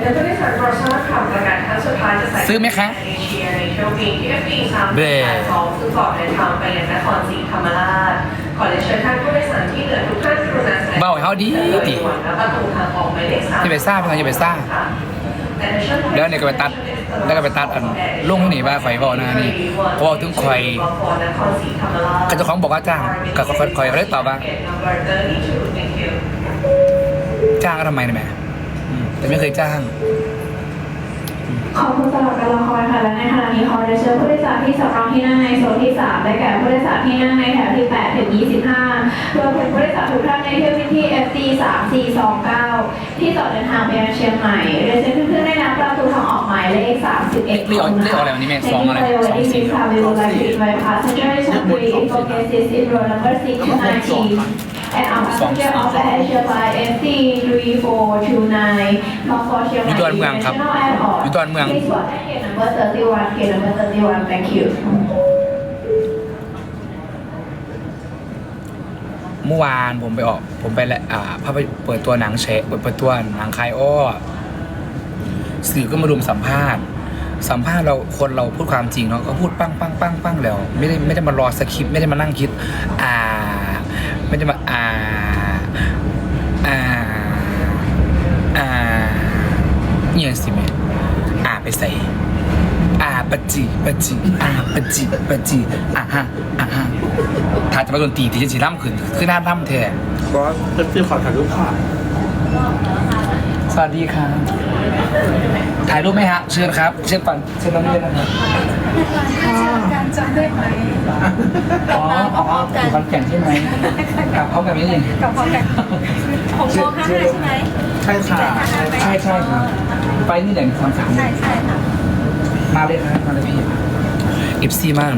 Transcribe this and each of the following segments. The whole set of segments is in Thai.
เดี๋ยวจะได้สั่งโปรโมชั่นค่ะประกาศครั้งสุดท้ายจะใส่ซื้อไหมคะ เอเชียในเที่ยวบินที่ F 3 8เบ้2ซึ่งก่อนเดินทางไปยังนครศรีธรรมราช ขอเรียนเชิญท่านผู้โดยสารที่เหลือทุกท่านกรุณาแสดงเบาให้เขาดีดิแล้วประตูทางออกหมายเลขสามอย่าไปซ่าพี่น้องอย่าไปซ่าค่ะแต่ในช่วงเดี๋ยวเนี่ยก็ไปตัดแล้วก็ไปตัดอันลุงหนีบ้าไฟบอกนะนี่เพราะว่าถึงไฟนครศรีธรรมราชก็เจ้าของบอกว่าจ้างก็คอยคอยเขาได้ตอบว่าจ้างก็ทำไมนะแม่อืม แต่ไม่เคยจ้าง ขอบคุณสำหรับการรอคอยค่ะ และในขณะนี้ขอเรียนเชิญผู้โดยสารที่สำรองที่นั่งในโซนที่ 3 ได้แก่ผู้โดยสารที่นั่งในแถวที่ 8 ถึง 25รวมถึงผู้โดยสารทุกท่านในเที่ยวบินที่ FD 3429 ที่ต่อเดินทางไปยังเชียงใหม่เรียนเชิญเพื่อนๆได้นับประตูทางออกหมายเลข 31เลขเลขเลขอะไรวันนี้แม่สองอะไรสองสี่ค่ะ We would like to invite passengers to agree for guests in row number 6 to 19 and our passenger of Asia by FD 3429 bound for เชียงใหม่อยู่ดอนเมืองครับ International Airport อยู่ดอนเมือง Please board at gate number 31 gate number 31 thank you เมื่อวานผมไปออก ผมไปแหละอ่าภาพยเปิดตัวหนังเชเปิดเปิดตัวหนังคายอ้อสื่อก็มารุมสัมภาษณ์ สัมภาษณ์เราคนเราพูดความจริงเนาะก็พูดปั้งปั้งปั้งปั้งแล้ว ไม่ได้ไม่ได้มารอสคริปต์ไม่ได้มานั่งคิด อ่าไม่ได้มาอ่าอ่าอ่าเนี่ยสิแม่อ่าไปใส่อ่าปะจิปะจิอ่าปะจิปะจิอ่าฮะอ่าฮะถ้าจะมาโดนตีตีจะสีล่ำขึ้นคือหน้าล่ำแท้บอสเพื่อนๆขอถ่ายรูปค่ะสวัสดีครับถ่ายรูปไหมฮะ เชิญครับ เชิญปันเชิญน้องเรียนนะครับการจำได้ไหม อ๋ออ๋ออยู่คอนแก่นใช่ไหมกลับพร้อมกันนี่เองกับพอกันของโมห้าห้าใช่ไหมใช่ค่ะใช่ใช่ครับไปนี่แหละคอนสามใช่ใช่ค่ะมาเลยครับมาเลยพี่อิฟซีมาก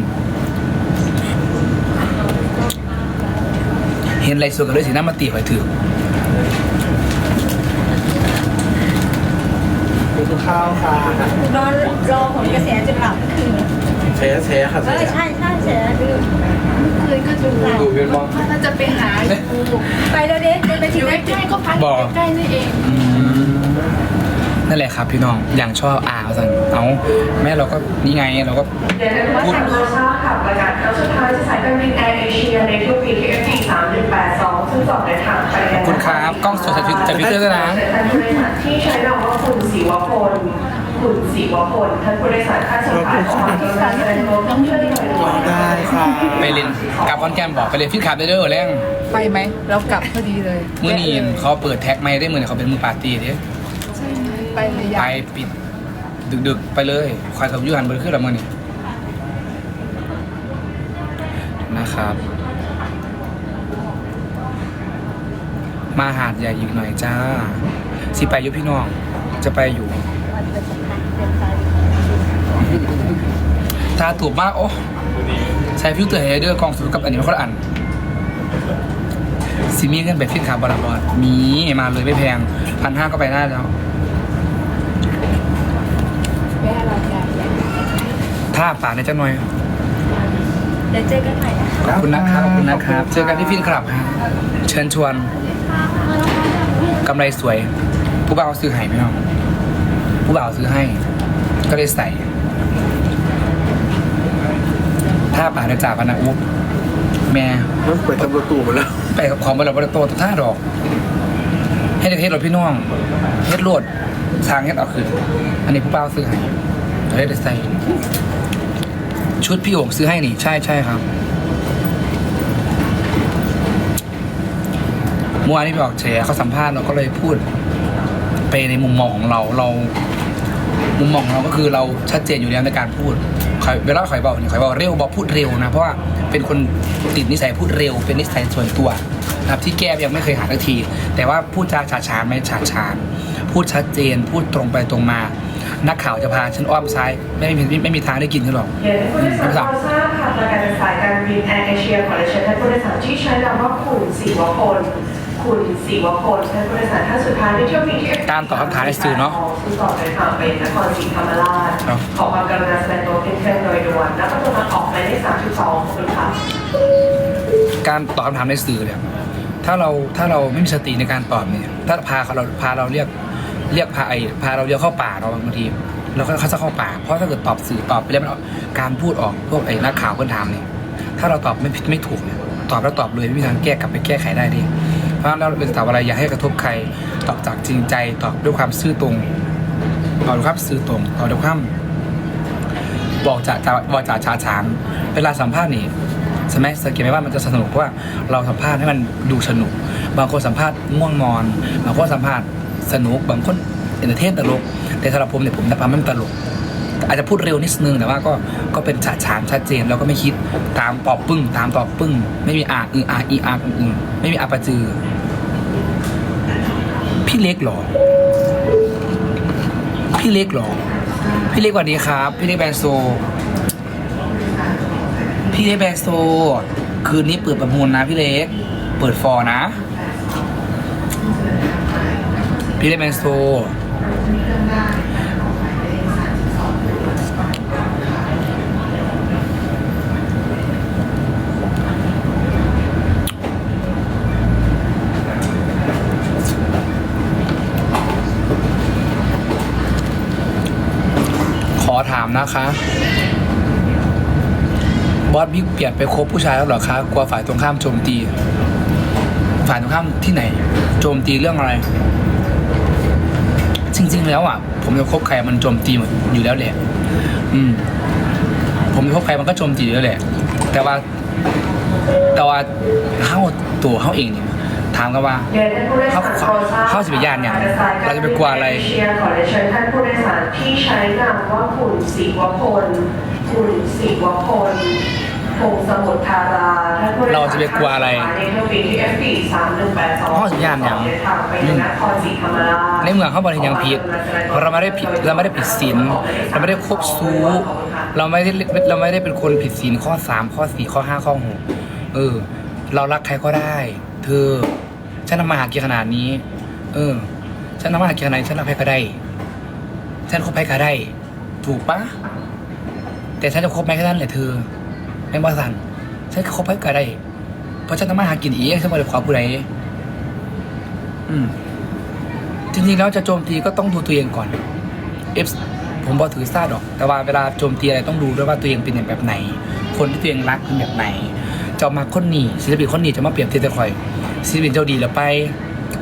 เห็นอะไรส่วนกันเลยสีน้ามาตีหอยถือไปกินข้าวค่ะนอนรอผลกระแสจนหลับคืนเชฟเชฟค่ะเชอฟใช่ใช่ เสียลืมเมื่อคืนก็ดูหลับดูเป็นบ้องถ้าจะไปหาอยู่ไปแล้วเด็กเดินไปอถึงยู่ได้ใกล้ๆก็พักอยู่ใกล้ๆนี่เองนั่นแหละครับพี่น้อง อย่างชอบอาสันเอาแม่เราก็นี่ไงเราก็เดี๋ยวจะว่าสั่งโปรโมชั่นค่ะประกาศครั้งสุดท้ายจะใส่การบินแอร์เอเชียในเที่ยวบินที่ F 3182ซึ่งก่อนเดินทางไปยังคุณครับกล้องสดใส่ฟิลใส่ฟิลเตอร์ด้วยนะท่านผู้โดยสารที่ใช้นามว่าคุณศิวพลคุณศิวพลท่านผู้โดยสารท่านสุดท้ายของการกรุณาแสดงตัวต้องช่วยหน่อยด้วย ได้ค่ะไปเรียนกลับคอนแกนบอกไปเรียนฟิตขับได้เด้อแรงไปไหม เรากลับพอดีเลยมือนีนเขาเปิดแท็กไม่ได้มือนี้เขาเป็นมือปาร์ตี้เด้ใช่ไหมไปเลยไปยายปิด ดึกๆ ไปเลยคอยกับยูหันเบอร์ขึ้นละมือนี่นะครับ มาหาดใหญ่อีกหน่อยจ้า สิไปอยุพี่น้อง จะไปอยู่ ตาตูบมาก โอ้ใช้ฟิลเตอร์เฮเดอร์กองสูงกับอันนี้ไม่ค่อยอ่านซิมีเงินไปฟิตขาบอลบอลมีมาเลยไม่แพงพันห้าก็ไปได้แล้วแม่เราอยากถ้าปากในจังหน่อยเดี๋ยวเจอกันใหม่นะคะขอบคุณนะครับขอบคุณนะครับ เจอกันที่ฟินคลับครับเชิญชวนกำไรสวย ผู้บ่าวซื้อให้พี่น้องผู้บ่าวซื้อให้ ก็เลยใส่ ถ้าปากในจ่าพนะอุ๊บแม่มันเปิดทำประตูหมดแล้วไปกับของบริษัทโตตัวท่าดอก ให้เด็กเฮ็ดรถพี่น้องเฮ็ดรถทางเฮ็ดเอาคืนอันนี้ผู้เป้าซื้อให้เราได้ใส่ชุดพี่โอ่งซื้อให้นี่ ใช่ใช่ครับเมื่อวานนี้ไปออกแฉเขาสัมภาษณ์เราก็เลยพูด ไปในมุมมองของเราเรา มุมมองของเราก็คือเราชัดเจนอยู่แล้วในการพูดข่อยเวลาข่อยบอกเนี่ยข่อยบอกเร็วบอกพูดเร็วนะ เพราะว่าเป็นคนติดนิสัยพูดเร็ว เป็นนิสัยส่วนตัวนะครับที่แก้ยังไม่เคยหาทักที แต่ว่าพูดจาฉาฉานไม่ฉาฉานพูดชัดเจน พูดตรงไปตรงมา นักข่าวจะพาฉันอ้อมซ้าย ไม่มีไม่ไม่มีทางได้กินกันหรอกเดี๋ยวผู้โดยสารโปรทราบค่ะประกาศสายการบินแอร์เอเชียขอเรียนเชิญท่านผู้โดยสารที่ใช้นามว่าคุณศิวพล คุณศิวพลท่านผู้โดยสารท่านสุดท้ายในเที่ยวบินที่การตอบคำถามในสื่อเนอะซึ่งก่อนเดินทางไปนครศรีธรรมราชครับขอความกรุณาแสดงตัวเป็นเครื่องโดยด่วนแล้วก็ตัวทางออกหมายเลข32ขอบคุณค่ะการตอบคำถามในสื่อเนี่ยถ้าเราถ้าเราไม่มีสติในการตอบเนี่ยถ้าพาเราพาเราเรียกเรียกพาไอพาเราเลี้ยวเข้าป่าเราบางทีเราก็เขาจะเข้าป่าเพราะถ้าเกิดตอบสื่อตอบไปแล้วมันออกการพูดออกพวกไอ้นักข่าวเพื่อนถามเนี่ยถ้าเราตอบไม่ผิดไม่ถูกเนี่ยตอบแล้วตอบเลยไม่มีทางแก้กลับไปแก้ไขได้ดิ เพราะเราเป็นตอบอะไรอย่าให้กระทบใครตอบจากจริงใจตอบด้วยความซื่อตรงตอบด้วยความซื่อตรงตอบด้วยความบอกจากจะบอกจากชาชานเวลาสัมภาษณ์นี่ใช่ไหมสังเกตไหมว่ามันจะสนุกเพราะว่าเราสัมภาษณ์ให้มันดูสนุก บางคนสัมภาษณ์ง่วงนอน บางคนสัมภาษณ์สนุก บางคนเอนเตอร์เทนตลก แต่สำหรับผมเนี่ยผมจะทำมันตลก อาจจะพูดเร็วนิดนึงแต่ว่าก็ก็เป็นฉาฉานชัดเจนแล้วก็ไม่คิดตามตอบปึ้ง ตามตอบปึ้ง ไม่มีอาอืออาอีอาอืออือไม่มีอาปะจือ พี่เล็กหรอ พี่เล็กหรอ พี่เล็กสวัสดีครับ พี่เล็กแบนโซ พี่เล็กแบนโซ คืนนี้เปิดประมูลนะพี่เล็ก เปิดฟอร์นะ พี่เล็กแบนโซามนะคะ บอสบิ๊กเปลี่ยนไปคบผู้ชายแล้วเหรอคะกลัวฝ่ายตรงข้ามโจมตี ฝ่ายตรงข้ามที่ไหน โจมตีเรื่องอะไร จริง ๆ แล้วอะ ผมจะคบใครมันโจมตีหมดอยู่แล้วแหละ อืม ผมจะคบใครมันก็โจมตีอยู่แล้วแหละ แต่ว่าแต่ว่าเข้าตัวเข้าเองเนี่ย ถามกันว่าเรียนท่านผู้โดยสารโปรดทราบเข้าสิบย่านเนี่ย เราจะไปกลัวอะไรเชียร์ขอเรียนเชิญท่านผู้โดยสารที่ใช้นามว่าคุณศิวพลคุณศิวพลพงษ์สมุทรธาราท่านผู้โดยสารเราจะไปกลัวอะไรในเครื่องบินที่ FD 3182เข้าสัญญาณเนี่ยเดินทางไปยังนครศรีธรรมราชในเมืองเขาบริยังผิด เราไม่ได้ผิดเราไม่ได้ผิดศีลเราไม่ได้คบซู้เราไม่ได้เราไม่ได้เป็นคนผิดศีลข้อสามข้อสี่ข้อห้าข้อหกเออ เรารักใครก็ได้ เธอ ฉันทำมาหากินขนาดนี้ เออ ฉันทำมาหากินขนาดนี้ฉันรักใครก็ได้ ฉันคบใครก็ได้ ถูกปะแต่ฉันจะคบใครแค่นั้นแหละเธอไม่บ้าสันฉันคบใครก็ได้ เพราะฉันทำมาหากินเองฉันไม่ได้ขอผู้ใดอืมจริงๆแล้วจะโจมตีก็ต้องดูตัวเองก่อน F ผมบอกถือซาดอก แต่ว่าเวลาโจมตีอะไรต้องดูด้วยว่าตัวเองเป็นอย่างแบบไหน คนที่ตัวเองรักเป็นแบบไหน จะมาคนหนีศิลปินคนหนีจะมาเปรียบเทียบแต่คอยศิลปินเจ้าดีแล้วไป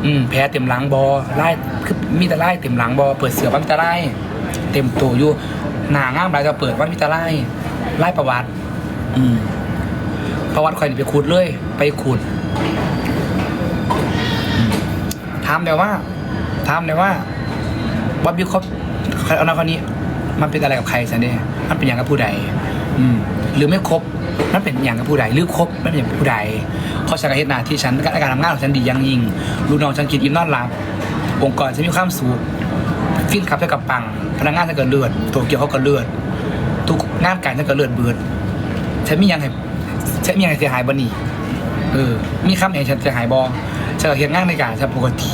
อืมแพ้เต็มหลังบอไล่คือมีแต่ไล่เต็มหลังบอเปิดเสือบ้างจะไล่เต็มตัวอยู่หนาง่ามหลายจะเปิดว่ามีแต่ไล่ไล่ประวัติ อืมประวัติคอยไปขุดเลย ไปขุดถามแต่ว่าถามแต่ว่าบ๊อบบี้คบเอานาคนนี้ มันเป็นอะไรกับใครสันเดมันเป็นอย่างกับผู้ใด อืม หรือไม่ครบ มันเป็นอย่างกับผู้ใดหรือครบมันเป็นอย่างผู้ใดเพราะฉันก็เห็นหน้าที่ฉันการทำงานของฉันดียังยิ่งลูกน้องฉันกินอิ่มนอนหลับองค์กรฉันมีความสุขฟินขับไปกับปัง พนักงานฉันก็เลือดตัวเกี่ยวเขาก็เลือดทุกงานการฉันก็เลือดเบือดฉันมีอย่างไงฉันมีอย่างเสียหายบ่นี่เออ มีคำไหนฉันเสียหายบอฉันก็เห็นงานในการฉันปกติ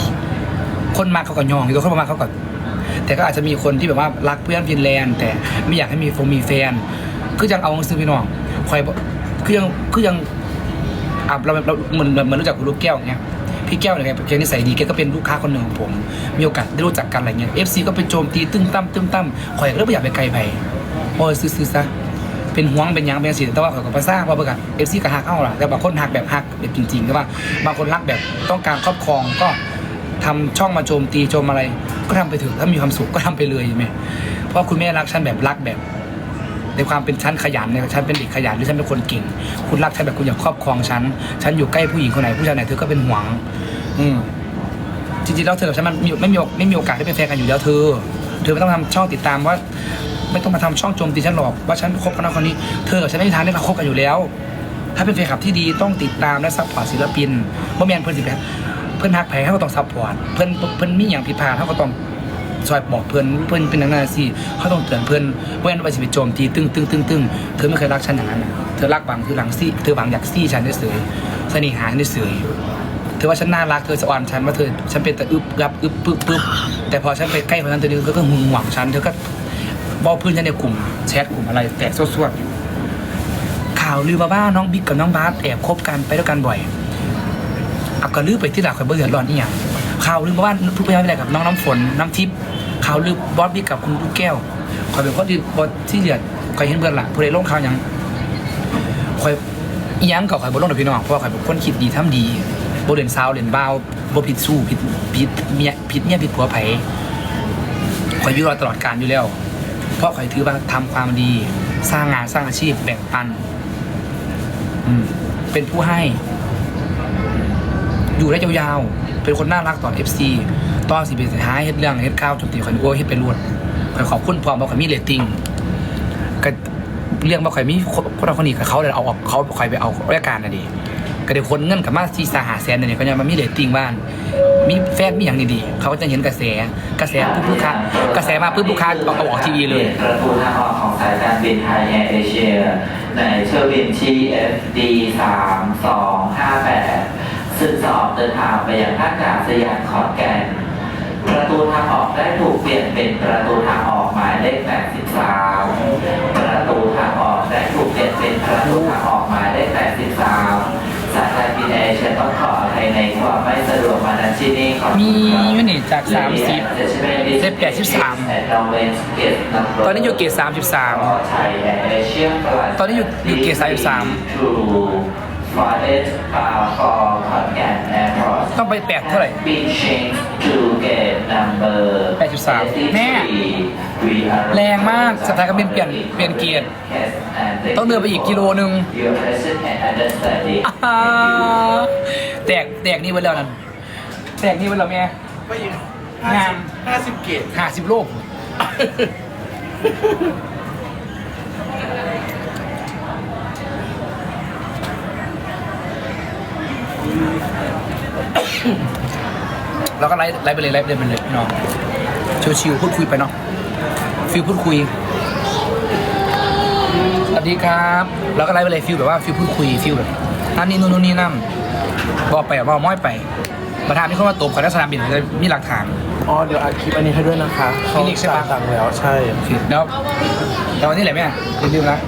คนมาเขาก็ยองอยู่ตัวคนมาเขาก็แต่ก็อาจจะมีคนที่แบบว่ารักเพื่อนฟินแลนด์ แต่ไม่อยากให้มีฟงมีแฟน คือยังเอาซื้อพี่น้อง คอยคือยังคือยังอะเราเราเหมือนเหมือนรู้จักคุณลูกแก้วอย่างเงี้ยพี่แก้วเนี่ยแกแกนิสัยดีแกก็เป็นลูกค้าคนหนึ่งของผม มีโอกาสได้รู้จักกันอะไรเงี้ยเอฟซีก็ไปโจมตีตึ้งตั้มตึ้งตั้มคอยก็ไม่อยากไปไกลไปโอ้ยซื้อๆซะเป็นห่วงเป็นยังเป็นสิแต่ว่าเขาก็ภาษาว่าเบิกเอฟซีก็หักเข้าล่ะแต่บางคนหักแบบหักแบบจริงๆแต่ว่า บางคนรักแบบต้องการครอบครองก็ทำช่องมาโจมตีโจมอะไร ก็ทำไปถอะถ้ามีความสุขก็ทำไปเลยใช่ไหมเพราะคุณแม่รักฉันแบบรักแบบ ในความเป็นฉันขยันเนี่ยฉันเป็นเด็กขยันหรือฉันเป็นคนเก่ง คุณรักฉันแบบคุณอยากครอบครองฉันฉันอยู่ใกล้ผู้หญิงคนไหนผู้ชายไหนเธอก็เป็นห่วง อืมจริงๆแล้วเธอกับฉันมันมีไม่มีไม่มีโอกาสได้เป็นแฟนกันอยู่แล้วเธอ เธอไม่ต้องทำช่องติดตามว่า ไม่ต้องมาทำช่องโจมตีฉันหรอกว่าฉันคบกับน้องคนนี้เธอกับฉันไม่มีทางได้มาคบกันอยู่แล้ว ถ้าเป็นแฟนคลับที่ดีต้องติดตามและซัพพอร์ตศิลปินบ่แม่นเพิ่อนสิแบบเพิ่อนฮักแพ้เขาก็ต้องซัพพอร์ตเพิ่นเพิ่นมีอย่างผิดพลาดเขาก็ต้อง ช่วยบอกเพิ่อนเพิ่อนเป็นอย่างนั้นสิเขาต้องเตือนเพิ่อนบ่แม่นว่าสิไปโจมตีตึ้งตึ้งตึ้งตึ้งเธอไม่เคยรักฉันอย่างนั้นเธอรักบางคือหลังซี่เธอบางอยากซี่ฉันเฉยเสน่หาเฉยเธอว่าฉันน่ารักเธอสะออนฉันว่าเธอฉันเป็นแต่อึบรับอึบปึ๊บปึ๊บแต่พอฉันไปใกล้คนนั้นเธอเธอก็หึงหวงฉันเธอก็บอกเพื่อนฉันในกลุ่มแชทกลุ่มอะไรแตกสวดๆข่าวลือมาว่าน้องบิ๊กกับน้องบาสแอบคบกันไปด้วยกันบ่อยอักก็ลือไปที่หลักคอยเบื่อร้อนอีหยังข่าวลือมาว่าทุกพยานอะไรกับน้องน้ำฝนน้ำทิพย์ ข่าวลือบอสบี้กับคุณลูกแก้วคอยเป็นคนที่บอสที่เหลือคอยเห็นเบื้องหลังผู้ใดลงข่าวยังคอยอิหยังกับคอยบอลลงกับพี่น้องเพราะว่าคอยเป็นคนคิดดีทำดีโบเด่นซาวเด่นบ้าวโบผิดสู้ผิดผิดเมียผิดเมียผิดผัวไผคอยอยู่รอตลอดการอยู่แล้ว เพราะคอยถือว่าทำความดี สร้างงานสร้างอาชีพแบ่งปันเป็นผู้ให้ อยู่ได้ยาวๆ เป็นคนน่ารักต่อน FC ตอนสิเป็นสุดท้ายเฮ็ดเรื่องเฮ็ดข้าวจนตีคนโอ้เฮ็ดไปรวดข่อยขอบคุณพร้อมบอกข่อยมีเรตติ้งก็เรื่องบอกข่อยมีคนเราคนนี้กับเขาเลยเอาออกเขาข่อยไปเอารายการน่ะดิก็ได้คนเงินกับมาที่สหาแสนเนี่ยก็ยังมามีเรตติ้งบ้าน มีแฟนมีอย่างดีๆเขาจะเห็นกระแสกระแสปุ๊บลูกค้ากระแสมาปุ๊บลูกค้าเอาออกทีวีเลยประตูทางออกของสายการบินไทยแอร์เอเชียในเที่ยวบินที่ FD 3258ซึ่งสอบเดินทางไปยังท่าอากาศยานขอนแก่น ตูทางออกได้ถูกเปลี่ยนเป็นประตูทางออกหมายเลข 83 ประตูทางออกได้ถูกเปลี่ยนเป็นประตูทางออกหมายเลข 83 สายการบินแอร์เอเชียต้องขออภัยในความไม่สะดวกมาณที่นี้ขอบคุณมีครับยูนิตจาก 30ได้83ตอนนี้อยู่เกรด33ตอนนี้อยู่อยู่เกรด33 ต้องไปแปดเท่าไหร่83แม่แรงมากสถานการณ์เปลี่ยนเปลี่ยนเกียรติต้องเดินไปอีกกิโลนึงอ่าแตกแตกนี่ไว้แล้วนั่นแตกนี่ไว้แล้วแม่ไปอีกงามห้าสิบเกตห้าสิบโลก แล้วก็ไลฟ์ไลฟ์ไปเลยไลฟ์เดินไปเลยพี่น้องชิวๆพูดคุยไปเนาะฟิลพูดคุยสวัสดีครับ แล้วก็ไลฟ์ไปเลยฟิลแบบว่าฟิลพูดคุยฟิลแบบนั่นนี่นู่นนู่นนี่นั่นบอกไปบอกม้อยไปประธานมีคนมาตบขอได้สนามบินจะมีหลักฐานอ๋อเดี๋ยวอัดคลิปอันนี้ให้ด้วยนะคะเขาคลินิกใช่ปะจ่ายตังค์แล้วใช่แล้วแต่วันนี้แหละแม่อย่าลืมนะ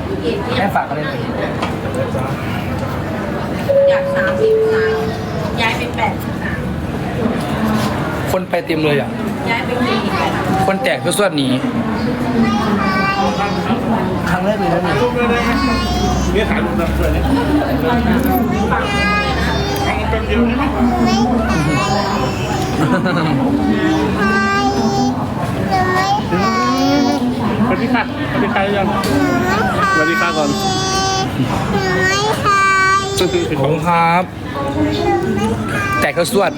แม่ฝากกันเลยอยากสามสิบสามย้ายเป็น แปดสิบสามคนไปเต็มเลยอะ ย้ายเป็นสี่สิบแปดคนแตกเพื่อสวดหนีครั้งแรกเลยนะเนี่ยถ่ายรูปนะเพื่อนเนี่ยสวัสดีค่ะสวัสดีค่ะยังสวัสดีค่ะก่อน ขอบคุณครับ แตกเพื่อสวด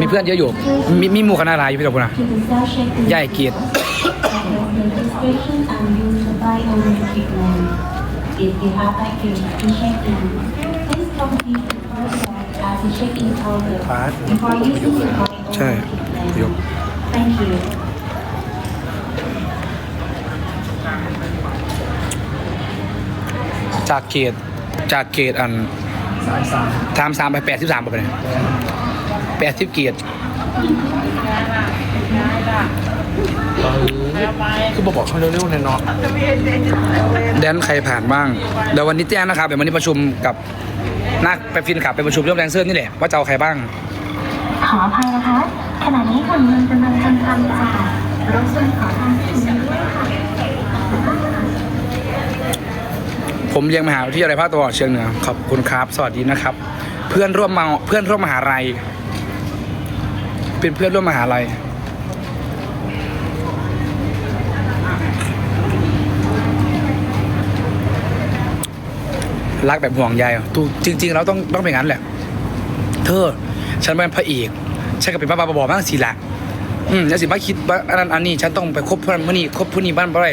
มีเพื่อนเยอะอยู่ มีมีหมู่คณะอะไรอยู่พี่ตะกุนะใหญ่เกียรติ If you have baggage to check in, please complete the process at the check-in counter พาร์ท before using the boarding ใช่ only ยก Thank you. จากเกียรติจากเกียรติอันทำสามไปแปดสิบสามไปเลยแปดสิบเกียรติคือบอกบอกเขาเร็วๆในอยเนาะแดนใครผ่านบ้างเดี๋ยววันนี้แจ้งนะครับเดี๋ยววันนี้ประชุมกับนักไปฟินขับไปประชุมเรื่องแดนเซอร์นี่แหละว่าจะเอาใครบ้าง ขออภัยนะคะขณะนี้กลุ่มเงินกำลังทำการจ่ายรบกวน ผมเรียนมหาวิทยาลัยภาคตะวันออกเฉียงเหนือขอบคุณครับ สวัสดีนะครับ เพื่อนร่วมมาเพื่อนร่วมมหาลัย เป็นเพื่อนร่วมมหาลัยรักแบบห่วงใยอะถูกจริง ๆ เราต้องต้องเป็นงั้นแหละ เธอ ฉันเป็นพระเอกฉันก็เป็นบ้าๆบอๆบ้างสิละอืมแล้วสิมาคิดว่าอันนั้นอันนี้ ฉันต้องไปคบเพื่อนเมื่อนี้คบผู้นี้บ้านบ่ได้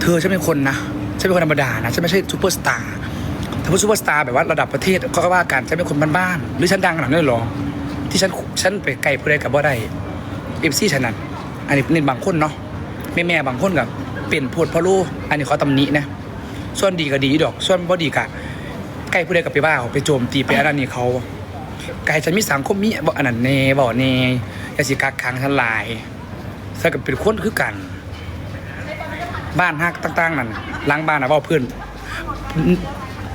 เธอฉันเป็นคนนะ ฉันเป็นคนธรรมดานะฉันไม่ใช่ซูเปอร์สตาร์ถ้าพูดซูเปอร์สตาร์แบบว่าระดับประเทศเขาก็ว่ากันฉันเป็นคนบ้านๆหรือฉันดังขนาดนั้นหรอที่ฉันฉันไปไกลผู้ใดกับบ่ได้เอฟซีฉันนั่นอันนี้นี่บางคนเนาะแม่แม่ๆบางคนกับเป็นโพดพะลูอันนี้เขาตำหนินะส่วนดีก็ดีดอก ส่วนบ่ดีก็ใกล้ผู้ใดกับไปบ้าไปโจมตีไปอันนั้นนี่เขาไกลฉันมีสังคมมีบ่อันนั้นแน่บ่แน่ยาสิกักขังทันหลายถ้ากับเป็นคนคือกัน บ้านฮักต่างๆนั่นหล้างบ้านนะว้าเพื่อน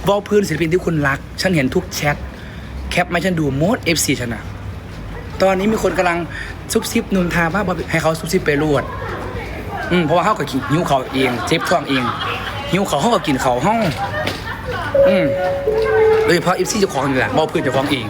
ว้าเพื่อนศิลปินที่คุณรัก ฉันเห็นทุกแชทแคปมาฉันดูโมด FC ชนะตอนนี้มีคนกำลังซุบซิบนุนทาว่าบ่ให้เขาซุบซิบไปรวดอืมเพราะว่าเขาก็กินหิวเขาเองเจ็บท้องเองหิวเขาเขาก็กินเขาห้องอืมโดยเฉพาะ FC เจ้าของนี่แหละบ่เพื่อนเจ้าของเอง